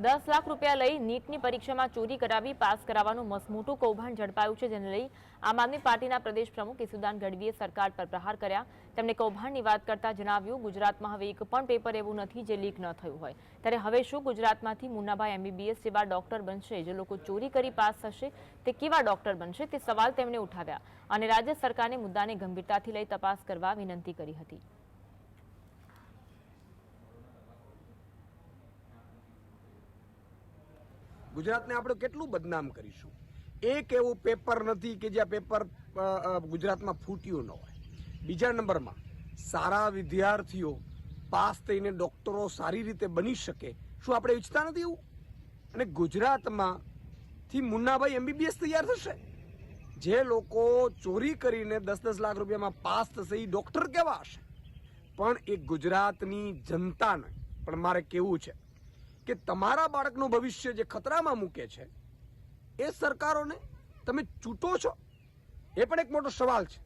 દસ લાખ રૂપિયા લઈ નીટની પરીક્ષામાં ચોરી કરાવી, પાસ કરાવવાનું મસમોટું કૌભાંડ ઝડપાયું છે, જેને લઈ આમ આદમી પાર્ટીના પ્રદેશ પ્રમુખ ઈસુદાન ગઢવીએ સરકાર પર પ્રહાર કર્યા. તેમણે કૌભાંડની વાત કરતા જણાવ્યું, ગુજરાતમાં હવે એક પણ પેપર એવું નથી જે લીક ન થયું હોય. ત્યારે હવે શું ગુજરાતમાંથી મુન્નાભાઈ એમબીબીએસ જેવા ડોક્ટર બનશે, જે લોકો ચોરી કરી પાસ થશે, તે કેવા ડોક્ટર બનશે, તે સવાલ તેમણે ઉઠાવ્યા અને રાજ્ય સરકારને મુદ્દાને ગંભીરતાથી લઈ તપાસ કરવા વિનંતી કરી હતી. ગુજરાતને આપણે કેટલું બદનામ કરીશું? એક એવું પેપર નથી કે જ્યાં પેપર ગુજરાતમાં ફૂટ્યું ન હોય. બીજા નંબરમાં, સારા વિદ્યાર્થીઓ પાસ થઈને ડૉક્ટરો સારી રીતે બની શકે, શું આપણે ઈચ્છતા નથી એવું? અને ગુજરાતમાં થી મુન્નાભાઈ એમબીબીએસ તૈયાર થશે? જે લોકો ચોરી કરીને દસ દસ લાખ રૂપિયામાં પાસ થશે એ ડૉક્ટર કેવા હશે? પણ એ ગુજરાતની જનતાને, પણ મારે કેવું છે કે તમારા બાળકનું ભવિષ્ય જે ખતરામાં મૂકે છે, એ સરકારોને તમે ચૂંટો છો? એ પણ એક મોટો સવાલ છે.